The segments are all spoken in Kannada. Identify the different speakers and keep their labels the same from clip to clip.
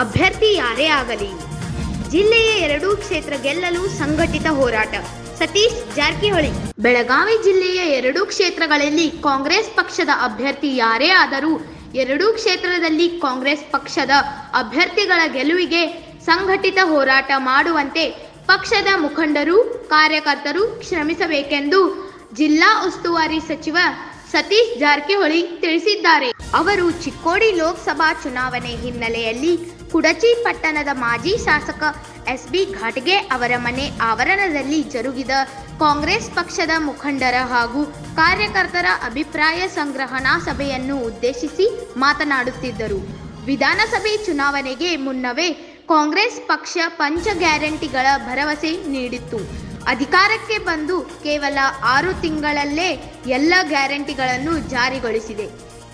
Speaker 1: ಅಭ್ಯರ್ಥಿ ಯಾರೇ ಆಗಲಿ. ಜಿಲ್ಲೆಯ ಎರಡೂ ಕ್ಷೇತ್ರ ಗೆಲ್ಲಲು ಸಂಘಟಿತ ಹೋರಾಟ. ಸತೀಶ್ ಜಾರಕಿಹೊಳಿ. ಬೆಳಗಾವಿ ಜಿಲ್ಲೆಯ ಎರಡೂ ಕ್ಷೇತ್ರಗಳಲ್ಲಿ ಕಾಂಗ್ರೆಸ್ ಪಕ್ಷದ ಅಭ್ಯರ್ಥಿ ಯಾರೇ ಆದರೂ, ಎರಡೂ ಕ್ಷೇತ್ರದಲ್ಲಿ ಕಾಂಗ್ರೆಸ್ ಪಕ್ಷದ ಅಭ್ಯರ್ಥಿಗಳ ಗೆಲುವಿಗೆ ಸಂಘಟಿತ ಹೋರಾಟ ಮಾಡುವಂತೆ ಪಕ್ಷದ ಮುಖಂಡರು, ಕಾರ್ಯಕರ್ತರು ಶ್ರಮಿಸಬೇಕೆಂದು ಜಿಲ್ಲಾ ಉಸ್ತುವಾರಿ ಸಚಿವ ಸತೀಶ್ ಜಾರಕಿಹೊಳಿ ತಿಳಿಸಿದ್ದಾರೆ. ಅವರು ಚಿಕ್ಕೋಡಿ ಲೋಕಸಭಾ ಚುನಾವಣೆ ಹಿನ್ನೆಲೆಯಲ್ಲಿ ಕುಡಚಿ ಪಟ್ಟಣದ ಮಾಜಿ ಶಾಸಕ ಎಸ್ ಬಿ ಘಾಟ್ಗೆ ಅವರ ಮನೆ ಆವರಣದಲ್ಲಿ ಜರುಗಿದ ಕಾಂಗ್ರೆಸ್ ಪಕ್ಷದ ಮುಖಂಡರ ಹಾಗೂ ಕಾರ್ಯಕರ್ತರ ಅಭಿಪ್ರಾಯ ಸಂಗ್ರಹಣಾ ಸಭೆಯನ್ನು ಉದ್ದೇಶಿಸಿ ಮಾತನಾಡುತ್ತಿದ್ದರು. ವಿಧಾನಸಭೆ ಚುನಾವಣೆಗೆ ಮುನ್ನವೇ ಕಾಂಗ್ರೆಸ್ ಪಕ್ಷ ಪಂಚ ಗ್ಯಾರಂಟಿಗಳ ಭರವಸೆ ನೀಡಿತ್ತು. ಅಧಿಕಾರಕ್ಕೆ ಬಂದು ಕೇವಲ ಆರು ತಿಂಗಳಲ್ಲೇ ಎಲ್ಲ ಗ್ಯಾರಂಟಿಗಳನ್ನು ಜಾರಿಗೊಳಿಸಿದೆ.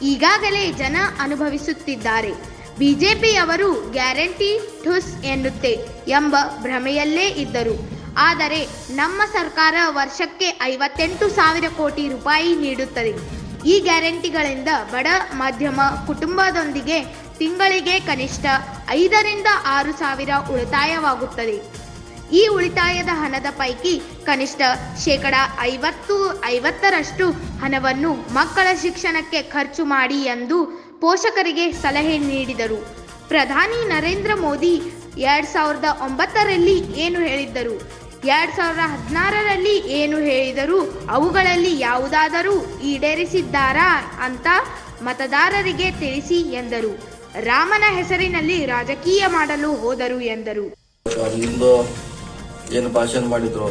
Speaker 1: ಈಗಾಗಲೇ ಜನ ಅನುಭವಿಸುತ್ತಿದ್ದಾರೆ. ಬಿಜೆಪಿಯವರು ಗ್ಯಾರಂಟಿ ಠುಸ್ ಎನ್ನುತ್ತೆ ಎಂಬ ಭ್ರಮೆಯಲ್ಲೇ ಇದ್ದರು. ಆದರೆ ನಮ್ಮ ಸರ್ಕಾರ ವರ್ಷಕ್ಕೆ ಐವತ್ತೆಂಟು ಸಾವಿರ ಕೋಟಿ ರೂಪಾಯಿ ನೀಡುತ್ತದೆ. ಈ ಗ್ಯಾರಂಟಿಗಳಿಂದ ಬಡ, ಮಧ್ಯಮ ಕುಟುಂಬದೊಂದಿಗೆ ತಿಂಗಳಿಗೆ ಕನಿಷ್ಠ ಐದರಿಂದ ಆರು ಸಾವಿರ ಉಳಿತಾಯವಾಗುತ್ತದೆ. ಈ ಉಳಿತಾಯದ ಹಣದ ಪೈಕಿ ಕನಿಷ್ಠ ಶೇಕಡ ಐವತ್ತು, ಐವತ್ತರಷ್ಟು ಹಣವನ್ನು ಮಕ್ಕಳ ಶಿಕ್ಷಣಕ್ಕೆ ಖರ್ಚು ಮಾಡಿ ಎಂದು ಪೋಷಕರಿಗೆ ಸಲಹೆ ನೀಡಿದರು. ಪ್ರಧಾನಿ ನರೇಂದ್ರ ಮೋದಿ ಎರಡ್ ಸಾವಿರದ ಒಂಬತ್ತರಲ್ಲಿ ಏನು ಹೇಳಿದ್ದರು? ಎರಡ್ ಸಾವಿರದ ಹದಿನಾರರಲ್ಲಿ ಏನು ಹೇಳಿದರು? ಅವುಗಳಲ್ಲಿ ಯಾವುದಾದರೂ ಈಡೇರಿಸಿದ್ದಾರಾ ಅಂತ ಮತದಾರರಿಗೆ ತಿಳಿಸಿ ಎಂದರು. ರಾಮನ ಹೆಸರಿನಲ್ಲಿ ರಾಜಕೀಯ ಮಾಡಲು ಹೋದರು ಎಂದರು.
Speaker 2: ಏನು ಭಾಷಣ ಮಾಡಿದ್ರು?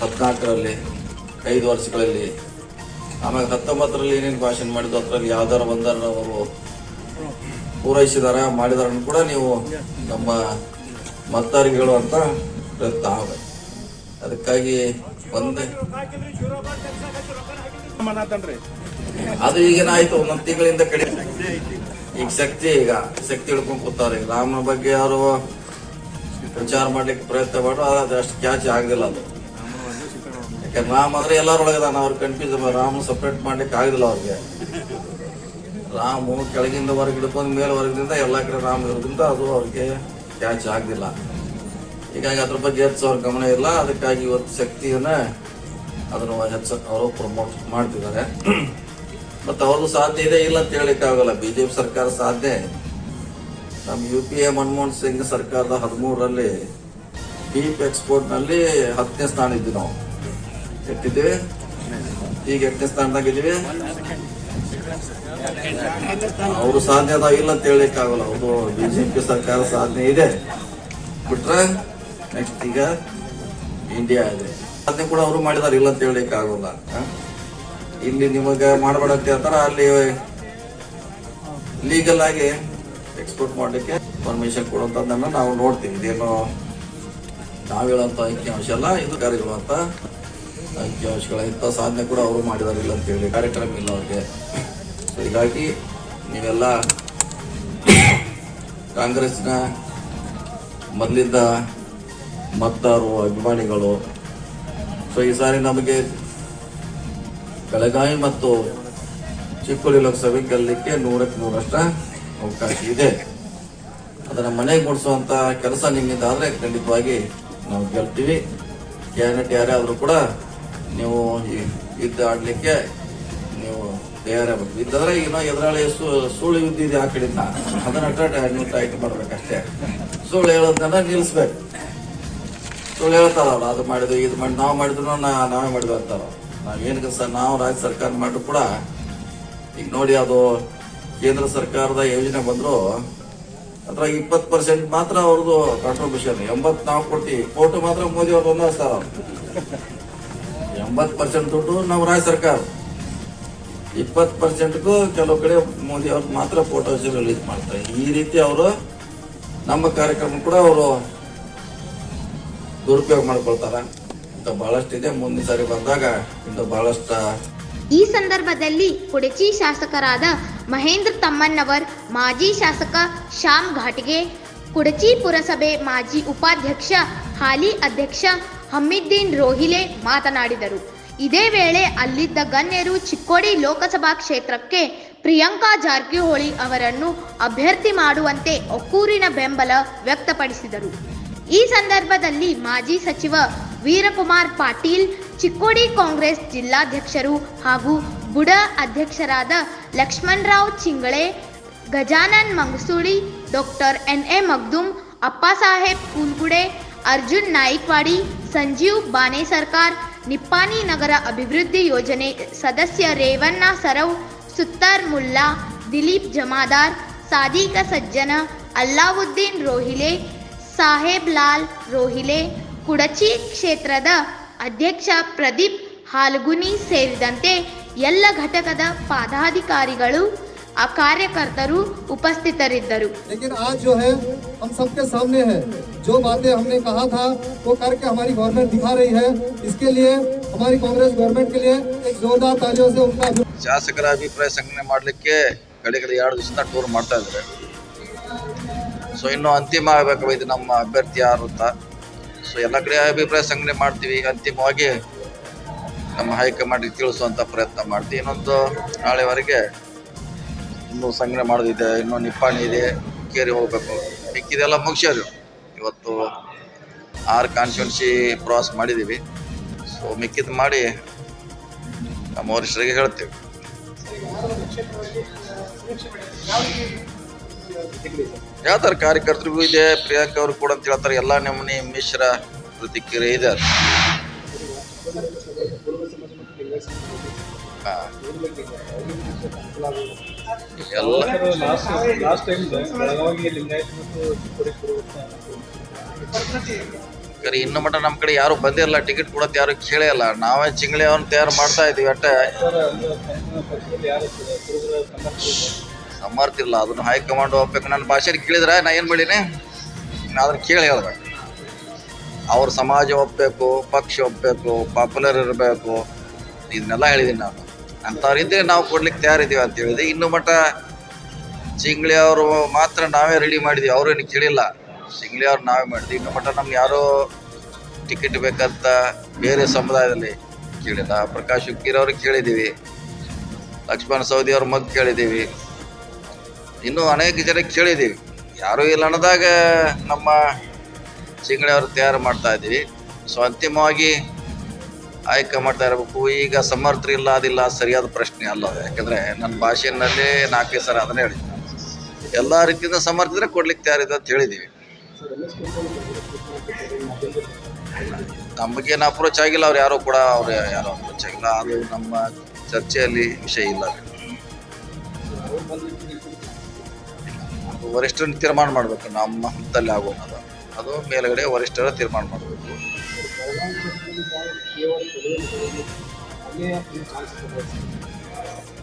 Speaker 2: ಹದಿನಾಲ್ಕರಲ್ಲಿ, ಐದು ವರ್ಷಗಳಲ್ಲಿ. ಆಮೇಲೆ ಹತ್ತೊಂಬತ್ತರಲ್ಲಿ ಏನೇನು ಭಾಷಣ ಮಾಡಿದ್ರು ಅದರಲ್ಲಿ ಯಾವ್ದಾರ ಒಂದರ ಅವರು ಪೂರೈಸಿದಾರ ಮಾಡಿದಾರ ಕೂಡ ನೀವು ನಮ್ಮ ಮತದಾರರಿಗೆ ಹೇಳುವಂತ ಪ್ರಯತ್ನ ಆಗಬೇಕು ಅದಕ್ಕಾಗಿ ಒಂದೇ.
Speaker 3: ಅದು
Speaker 2: ಅದು ಈಗೇನಾಯ್ತು ಒಂದೊಂದು ತಿಂಗಳಿಂದ ಕಡಿಮೆ. ಈಗ ಶಕ್ತಿ ಈಗ ಶಕ್ತಿ ಹಿಡ್ಕೊಂಡು ಕೂತಾರೆ ರಾಮನ ಬಗ್ಗೆ ಯಾರು ವಿಚಾರ ಮಾಡ್ಲಿಕ್ಕೆ ಪ್ರಯತ್ನ ಮಾಡೋ ಅದು ಅಷ್ಟು ಕ್ಯಾಚ್ ಆಗದಿಲ್ಲ ಅದು. ಯಾಕಂದ್ರೆ ರಾಮ್ ಅಂದ್ರೆ ಎಲ್ಲರೊಳಗದಾನ ಅವ್ರು ಕನ್ಫ್ಯೂಸ್ ರಾಮ್ ಸಪ್ರೇಟ್ ಮಾಡ್ಲಿಕ್ಕೆ ಆಗದಿಲ್ಲ ಅವ್ರಿಗೆ. ರಾಮು ಕೆಳಗಿಂದ ಹೊರಗೆ ಹಿಡ್ಕೊಂಡು ಮೇಲ್ವರ್ಗದಿಂದ ಎಲ್ಲ ಕಡೆ ರಾಮ ಇರೋದ್ರಿಂದ ಅದು ಅವ್ರಿಗೆ ಕ್ಯಾಚ್ ಆಗದಿಲ್ಲ. ಹೀಗಾಗಿ ಅದ್ರ ಬಗ್ಗೆ ಹೆಚ್ಚು ಅವ್ರ ಗಮನ ಇಲ್ಲ. ಅದಕ್ಕಾಗಿ ಇವತ್ತು ಶಕ್ತಿಯನ್ನ ಅದನ್ನು ಹೆಚ್ಚು ಅವರು ಪ್ರಮೋಟ್ ಮಾಡ್ತಿದ್ದಾರೆ. ಮತ್ತು ಅವ್ರದ್ದು ಸಾಧ್ಯ ಇದೆ ಇಲ್ಲ ಅಂತ ಹೇಳಲಿಕ್ಕೆ ಆಗಲ್ಲ. ಬಿಜೆಪಿ ಸರ್ಕಾರ ಸಾಧ್ಯ ನಮ್ಮ U P A Manmohan Singh ಸರ್ಕಾರದ ಹದಿಮೂರರಲ್ಲಿ ಎಕ್ಸ್ಪೋರ್ಟ್ನಲ್ಲಿ ಹತ್ತನೇ ಸ್ಥಾನ ಇದ್ವಿ ನಾವು. ಎಷ್ಟಿದ್ದೀವಿ ಈಗ ಎಂಟನೇ ಅವರು ಸಾಧನೆ ಅದಾವ ಇಲ್ಲ ಅಂತ ಹೇಳಕ್ ಆಗಲ್ಲ ಅವರು ಬಿಜೆಪಿ ಸರ್ಕಾರ ಸಾಧನೆ ಇದೆ ಬಿಟ್ರೆ ನೆಕ್ಸ್ಟ್ ಈಗ ಇಂಡಿಯಾ ಇದೆ ಸಾಧನೆ ಕೂಡ ಅವರು ಮಾಡಿದಾರೆ ಇಲ್ಲ ಅಂತ ಹೇಳಕ್ ಆಗೋಲ್ಲ ಇಲ್ಲಿ ನಿಮಗೆ ಮಾಡಬೇಡ ಅಂತ ಹೇಳ್ತಾರ ಅಲ್ಲಿ ಲೀಗಲ್ ಆಗಿ ಎಕ್ಸ್ಪೋರ್ಟ್ ಮಾಡಲಿಕ್ಕೆ ಪರ್ಮಿಷನ್ ಕೊಡುವಂತದನ್ನ ನಾವು ನೋಡ್ತೀವಿ. ಇದೇನು ನಾವು ಹೇಳುವಂತ ಅಂಕಿಅಂಶ ಅಲ್ಲ, ಇದು ಕಾರ್ಯಗಳು ಅಂಕಿಅಂಶಗಳ ಇಂಥ ಸಾಧನೆ ಕೂಡ ಅವರು ಮಾಡಿದಾರಿಲ್ಲ ಅಂತ ಹೇಳಿ, ಕಾರ್ಯಕ್ರಮ ಇಲ್ಲ ಅವ್ರಿಗೆ. ಸೊ ಹೀಗಾಗಿ ನೀವೆಲ್ಲ ಕಾಂಗ್ರೆಸ್ನ ಮೊದಲಿಂದ ಮತದಾರರು ಅಭಿಮಾನಿಗಳು ಸೊ ಈ ಸಾರಿ ನಮಗೆ ಬೆಳಗಾವಿ ಮತ್ತು ಚಿಕ್ಕೋಡಿ ಲೋಕಸಭೆ ಗೆಲ್ಲಲಿಕ್ಕೆ ನೂರಕ್ಕೆ ನೂರಷ್ಟ ಅವಕಾಶ ಇದೆ. ಅದನ್ನು ಮನೆಗೆ ಮುಡಿಸುವಂತ ಕೆಲಸ ನಿಮ್ಮಿಂದ ಆದರೆ ಖಂಡಿತವಾಗಿ ನಾವು ಗೆಲ್ತೀವಿ. ಕ್ಯಾಂಡಿಡೇಟ್ ಯಾರೇ ಆದರೂ ಕೂಡ ನೀವು ಯುದ್ಧ ಆಡ್ಲಿಕ್ಕೆ ನೀವು ತಯಾರಾಗಬೇಕು ಇದ್ದರೆ ಈಗ ಎದುರಾಳಿ ಸುಳ್ಳು ಯುದ್ಧ ಇದೆ ಆ ಕಡೆಯಿಂದ. ಅದನ್ನ ನೀವು ಟೈಟ್ ಮಾಡ್ಬೇಕಷ್ಟೇ. ಸುಳ್ಳು ಹೇಳೋದನ್ನ ನಿಲ್ಲಿಸ್ಬೇಕು. ಸುಳ್ಳು ಹೇಳ್ತಾರಲ್ಲ, ಅದು ಮಾಡಿದ್ವಿ ಇದು ಮಾಡಿ, ನಾವು ಮಾಡಿದ್ರು, ನಾ- ನಾವೇ ಮಾಡಿದ್ವಿ ಅಂತಾರ. ನಾವೇನು ಸರ್, ನಾವು ರಾಜ್ಯ ಸರ್ಕಾರ ಮಾಡಿದ್ರು ಕೂಡ ಈಗ ನೋಡಿ ಅದು ಕೇಂದ್ರ ಸರ್ಕಾರದ ಯೋಜನೆ ಬಂದ್ರು, ಅದ್ರಾಗ ಇಪ್ಪತ್ತು ಪರ್ಸೆಂಟ್ ಮಾತ್ರ ಅವ್ರದ್ದು ಕಾಂಟ್ರಿಬ್ಯೂಷನ್ ನಾವು ಕೊಡ್ತೀವಿ ಫೋಟೋ ಮಾತ್ರ ಮೋದಿ ಅವ್ರು ಒಂದೇ ಎಂಬತ್ತು ಪರ್ಸೆಂಟ್ ದುಡ್ಡು ನಾವು ರಾಜ್ಯ ಸರ್ಕಾರ. ಇಪ್ಪತ್ ಪರ್ಸೆಂಟ್ಗೂ ಕೆಲವು ಕಡೆ ಮೋದಿ ಅವ್ರು ಮಾತ್ರ ಫೋಟೋಸ್ ರಿಲೀಸ್ ಮಾಡ್ತಾರೆ. ಈ ರೀತಿ ಅವರು ನಮ್ಮ ಕಾರ್ಯಕ್ರಮ ಕೂಡ ಅವರು ದುರುಪಯೋಗ ಮಾಡ್ಕೊಳ್ತಾರ. ಇಂಥ ಬಹಳಷ್ಟಿದೆ ಮುಂದಿನ ಸಾರಿ ಬಂದಾಗ ಇನ್ನು ಬಹಳಷ್ಟು
Speaker 1: ಈ ಸಂದರ್ಭದಲ್ಲಿ ಕುಡಚಿ ಶಾಸಕರಾದ ಮಹೇಂದ್ರ ತಮ್ಮಣ್ಣವರ್, ಮಾಜಿ ಶಾಸಕ ಶ್ಯಾಮ್ ಘಾಟ್ಗೆ ಕುಡಚಿ ಪುರಸಭೆ ಮಾಜಿ ಉಪಾಧ್ಯಕ್ಷ ಹಾಲಿ ಅಧ್ಯಕ್ಷ ಹಮ್ಮಿದ್ದೀನ್ ರೋಹಿಲೆ ಮಾತನಾಡಿದರು. ಇದೇ ವೇಳೆ ಅಲ್ಲಿದ್ದ ಗಣ್ಯರು ಚಿಕ್ಕೋಡಿ ಲೋಕಸಭಾ ಕ್ಷೇತ್ರಕ್ಕೆ ಪ್ರಿಯಾಂಕಾ ಜಾರಕಿಹೊಳಿ ಅವರನ್ನು ಅಭ್ಯರ್ಥಿ ಮಾಡುವಂತೆ ಒಕ್ಕೂರಿನ ಬೆಂಬಲ ವ್ಯಕ್ತಪಡಿಸಿದರು. ಈ ಸಂದರ್ಭದಲ್ಲಿ ಮಾಜಿ ಸಚಿವ ವೀರಕುಮಾರ್ ಪಾಟೀಲ್, ಚಿಕ್ಕೋಡಿ ಕಾಂಗ್ರೆಸ್ ಜಿಲ್ಲಾಧ್ಯಕ್ಷರು ಹಾಗೂ ಬುಡ ಅಧ್ಯಕ್ಷರಾದ Laxmanrao Chingale, Gajanan Mangasuli, doctor N A Magdum Appasaheb Koolgude Arjun Naikwadi Sanjeev Bane Sarkar Nippani ನಗರ ಅಭಿವೃದ್ಧಿ ಯೋಜನೆ ಸದಸ್ಯ ರೇವಣ್ಣ ಸರವ್ ಸುತ್ತಾರ್ ಮುಲ್ಲಾ, ದಿಲೀಪ್ ಜಮಾದಾರ್, ಸಾದಿಕ ಸಜ್ಜನ, ಅಲ್ಲಾವುದ್ದೀನ್ ರೋಹಿಲೆ, ಸಾಹೇಬ್ ಲಾಲ್ ರೋಹಿಲೆ, ಕುಡಚಿ ಕ್ಷೇತ್ರದ ಅಧ್ಯಕ್ಷ ಪ್ರದೀಪ್ ಹಾಲ್ಗುನಿ ಸೇರಿದಂತೆ ಎಲ್ಲ ಘಟಕದ ಪದಾಧಿಕಾರಿಗಳು ಆ ಕಾರ್ಯಕರ್ತರು ಉಪಸ್ಥಿತರಿದ್ದರು
Speaker 3: लेकिन आज जो है हम सबके सामने है जो बातें हमने कहा था वो करके हमारी गवर्नमेंट दिखा रही है इसके लिए हमारी कांग्रेस गवर्नमेंट के लिए एक जोरदार तालियों से उनका अभिनंदन
Speaker 2: ಶಾಸಕರ ಅಭಿಪ್ರಾಯ ಸಂಗ್ರಹಣೆ ಮಾಡಲಿಕ್ಕೆ ಕಡೆ ಕಡೆ ಎರಡು ದಿವಸದಿಂದ ಟೂರ್ ಮಾಡ್ತಾ ಇದ್ದಾರೆ ಸೊ ಇನ್ನು ಅಂತಿಮ ಆಗಬೇಕು ಇದು ನಮ್ಮ ಅಭ್ಯರ್ಥಿ ಯಾರು ಅಂತ ಸೊ ಎಲ್ಲ ಕಡೆ ಅಭಿಪ್ರಾಯ ಸಂಗ್ರಹಣೆ ಮಾಡ್ತೀವಿ ಅಂತಿಮವಾಗಿ ನಮ್ಮ ಹೈಕಮಾಂಡ್ಗೆ ತಿಳಿಸುವಂತ ಪ್ರಯತ್ನ ಮಾಡ್ತೀವಿ ಇನ್ನೊಂದು ನಾಳೆವರೆಗೆ ಇನ್ನೂ ಸಂಗ್ರಹ ಮಾಡೋದಿದೆ, ಇನ್ನು ನಿಪ್ಪಾಣಿ ಇದೆ, ಕೇರಿ ಹೋಗ್ಬೇಕು. ಮಿಕ್ಕಿದೆಲ್ಲ ಮುಗಿಸ್ಯಾರ ಇವತ್ತು ಆರು ಕಾನ್ಸ್ಟಿಟ್ಯೂನ್ಸಿ ಪ್ರವಾಸ ಮಾಡಿದ್ದೀವಿ. ಸೊ ಮಿಕ್ಕಿದ್ದು ಮಾಡಿ ನಮ್ಮ ವರಿಷ್ಠರಿಗೆ ಹೇಳ್ತೇವೆ. ಹೇಳ್ತಾರೆ ಕಾರ್ಯಕರ್ತರಿಗೂ ಇದೆ, ಪ್ರಿಯಾಂಕಾ ಅವರು ಕೂಡ ಅಂತ ಹೇಳ್ತಾರೆ, ಎಲ್ಲ ನಮೂನಿ ಮಿಶ್ರ ಪ್ರತಿಕ್ರಿಯೆ ಇದೆ ಎಲ್ಲ ಕರೆ, ಇನ್ನು ಮಟ್ಟ ನಮ್ಮ ಕಡೆ ಯಾರು ಬಂದಿರಲ್ಲ ಟಿಕೆಟ್ ಕೊಡೋದು ಯಾರು ಕೇಳೇ ಇಲ್ಲ. ನಾವೇ ಚಿಂಗಳಿ ತಯಾರು ಮಾಡ್ತಾ ಇದೀವಿ ಅಟ್ಟೆ.
Speaker 4: ಪಕ್ಷದಲ್ಲಿ ಯಾರು ಕುರುಬರ ಸಮರ್ಥ ಇದೆ
Speaker 2: ಸಮರ್ಥ ಇಲ್ಲ, ಅದನ್ನ ಹೈಕಮಾಂಡ್ ಹೋಗ್ಬೇಕು ನನ್ನ ಭಾಷೆ ಕೇಳಿದ್ರೆ ನಾ ಏನು ಮಾಡೀನಿ? ಅದನ್ನ ಕೇಳಿ ಹೇಳ್ಬೇಕು. ಅವ್ರ ಸಮಾಜ ಒಪ್ಪಬೇಕು ಪಕ್ಷ ಒಪ್ಪಬೇಕು ಪಾಪ್ಯುಲರ್ ಇರಬೇಕು, ಇದನ್ನೆಲ್ಲ ಹೇಳಿದ್ದೀನಿ ನಾನು. ಅಂಥವ್ರಿದ್ರೆ ನಾವು ಕೊಡ್ಲಿಕ್ಕೆ ತಯಾರಿದ್ದೀವಿ ಅಂತ ಹೇಳಿದೆ. ಇನ್ನು ಮಟ್ಟ ಚಿಂಗ್ಳಿ ಅವರು ಮಾತ್ರ ನಾವೇ ರೆಡಿ ಮಾಡಿದ್ವಿ ಅವ್ರೇನು ಕೇಳಿಲ್ಲ. ಚಿಂಗ್ಳಿ ಅವ್ರು ನಾವೇ ಮಾಡಿದ್ವಿ ಇನ್ನು ಮಟ್ಟ ನಮ್ಗೆ ಯಾರೋ ಟಿಕೆಟ್ ಬೇಕಂತ ಬೇರೆ ಸಮುದಾಯದಲ್ಲಿ ಕೇಳಿಲ್ಲ. ಪ್ರಕಾಶ್ ಹುಕ್ಕೀರ್ ಅವ್ರಿಗೆ ಕೇಳಿದ್ದೀವಿ. ಲಕ್ಷ್ಮಣ ಸೌದಿ ಅವ್ರ ಮಗ್ ಕೇಳಿದ್ದೀವಿ. ಇನ್ನೂ ಅನೇಕ ಜನಕ್ಕೆ ಕೇಳಿದ್ದೀವಿ. ಯಾರೂ ಇಲ್ಲ ಅನ್ನೋದಾಗ ನಮ್ಮ ಚಿಂಗಳಿ ಅವರು ತಯಾರು ಮಾಡ್ತಾ ಇದ್ದೀವಿ. ಸೊ ಅಂತಿಮವಾಗಿ ಆಯ್ಕೆ ಮಾಡ್ತಾ ಇರಬೇಕು. ಈಗ ಸಮರ್ಥ ಸಮರ್ಥರಿಲ್ಲ ಅದಿಲ್ಲ, ಸರಿಯಾದ ಪ್ರಶ್ನೆ ಅಲ್ಲ ಯಾಕಂದರೆ ನನ್ನ ಭಾಷೆಯಲ್ಲಿ ನಾಲ್ಕೇ ಸರ ಅದನ್ನೇ ಹೇಳಿದ್ದೆ. ಎಲ್ಲ ರೀತಿಯಿಂದ ಸಮರ್ಥಿದ್ರೆ ಕೊಡ್ಲಿಕ್ಕೆ ತಯಾರಿದೆ ಅಂತ ಹೇಳಿದ್ದೀವಿ ನಮಗೇನು ಅಪ್ರೋಚ್ ಆಗಿಲ್ಲ. ಅವ್ರು ಯಾರು ಕೂಡ, ಅವ್ರು ಯಾರು ಅಪ್ರೋಚ್ ಆಗಿಲ್ಲ. ಅದು ನಮ್ಮ ಚರ್ಚೆಯಲ್ಲಿ ವಿಷಯ ಇಲ್ಲ. ವರಿಷ್ಠರನ್ನ ತೀರ್ಮಾನ ಮಾಡಬೇಕು. ನಮ್ಮ ಹಂತದಲ್ಲಿ ಆಗೋದು ಅದು ಮೇಲುಗಡೆ ವರಿಷ್ಠರ ತೀರ್ಮಾನ ಮಾಡಬೇಕು.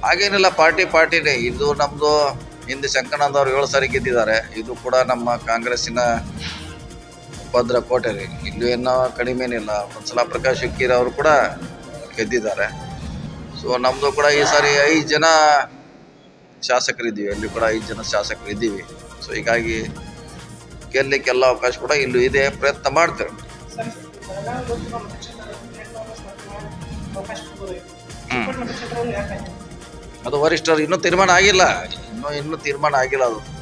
Speaker 2: ಹಾಗೇನಿಲ್ಲ, ಪಾರ್ಟಿ ಪಾರ್ಟಿನೇ ಇದು ನಮ್ಮದು ಹಿಂದೆ ಶಂಕರಾನಂದ ಅವರು ಏಳು ಸಾರಿ ಗೆದ್ದಿದ್ದಾರೆ. ಇದು ಕೂಡ ನಮ್ಮ ಕಾಂಗ್ರೆಸ್ಸಿನ ಭದ್ರ ಕೋಟೆ ರೀ ಇಲ್ಲೂ ಏನೋ ಕಡಿಮೆನಿಲ್ಲ ಒಂದ್ಸಲ ಪ್ರಕಾಶ್ ಹುಕ್ಕೀರ್ ಅವರು ಕೂಡ ಗೆದ್ದಿದ್ದಾರೆ. ಸೊ ನಮ್ಮದು ಕೂಡ ಈ ಸಾರಿ ಐದು ಜನ ಶಾಸಕರಿದ್ದೀವಿ. ಅಲ್ಲಿ ಕೂಡ ಐದು ಜನ ಶಾಸಕರಿದ್ದೀವಿ. ಸೊ ಹೀಗಾಗಿ ಗೆಲ್ಲಕ್ಕೆಲ್ಲ ಅವಕಾಶ ಕೂಡ ಇಲ್ಲೂ ಇದೆ, ಪ್ರಯತ್ನ ಮಾಡ್ತೇವೆ. ಹ್ಮ್. ಅದು ವರಿಷ್ಠರು ಇನ್ನೂ ತೀರ್ಮಾನ ಆಗಿಲ್ಲ. ಇನ್ನೂ ಇನ್ನೂ ತೀರ್ಮಾನ ಆಗಿಲ್ಲ ಅದು.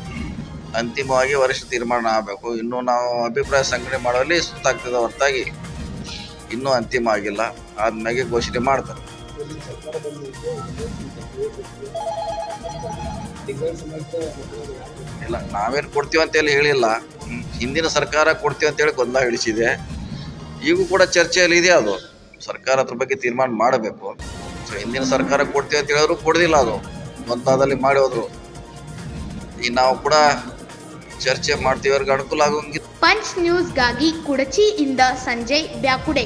Speaker 2: ಅಂತಿಮವಾಗಿ ವರಿಷ್ಠ ತೀರ್ಮಾನ ಆಗಬೇಕು. ಇನ್ನೂ ನಾವು ಅಭಿಪ್ರಾಯ ಸಂಗ್ರಹಣೆ ಮಾಡುವಲ್ಲಿ ಸುತ್ತಾಗ್ತದೆ ಹೊರತಾಗಿ. ಇನ್ನೂ ಅಂತಿಮ ಆಗಿಲ್ಲ. ಆದ್ಮೇಲೆ ಘೋಷಣೆ ಮಾಡ್ತಾರೆ ಇಲ್ಲ ನಾವೇನು ಕೊಡ್ತೀವಿ ಅಂತೇಳಿ ಹೇಳಿಲ್ಲ. ಹಿಂದಿನ ಸರ್ಕಾರ ಕೊಡ್ತೀವಿ ಅಂತೇಳಿ ಗೊಂದ ಇಳಿಸಿದೆ. ಈಗೂ ಕೂಡ ಚರ್ಚೆಯಲ್ಲಿ ಇದೆ ಅದು? ಸರ್ಕಾರ ಅದ್ರ ಬಗ್ಗೆ ತೀರ್ಮಾನ ಮಾಡಬೇಕು. ಸೊ ಹಿಂದಿನ ಸರ್ಕಾರ ಕೊಡ್ತೀವಿ ಅಂತ ಹೇಳಿದ್ರು ಕೊಡೋದಿಲ್ಲ ಅದು. ಗೊಂದಲದಲ್ಲಿ ಮಾಡಿ ಹೋದ್ರು. ಈಗ ನಾವು ಕೂಡ ಚರ್ಚೆ ಮಾಡ್ತೀವಿ ಅವ್ರಿಗೆ ಅನುಕೂಲ ಆಗೋಂಗಿತ್ತು
Speaker 1: ಪಂಚ್ ನ್ಯೂಸ್ಗಾಗಿ ಕುಡಚಿಯಿಂದ ಸಂಜಯ್ ಬ್ಯಾಕುಡೆ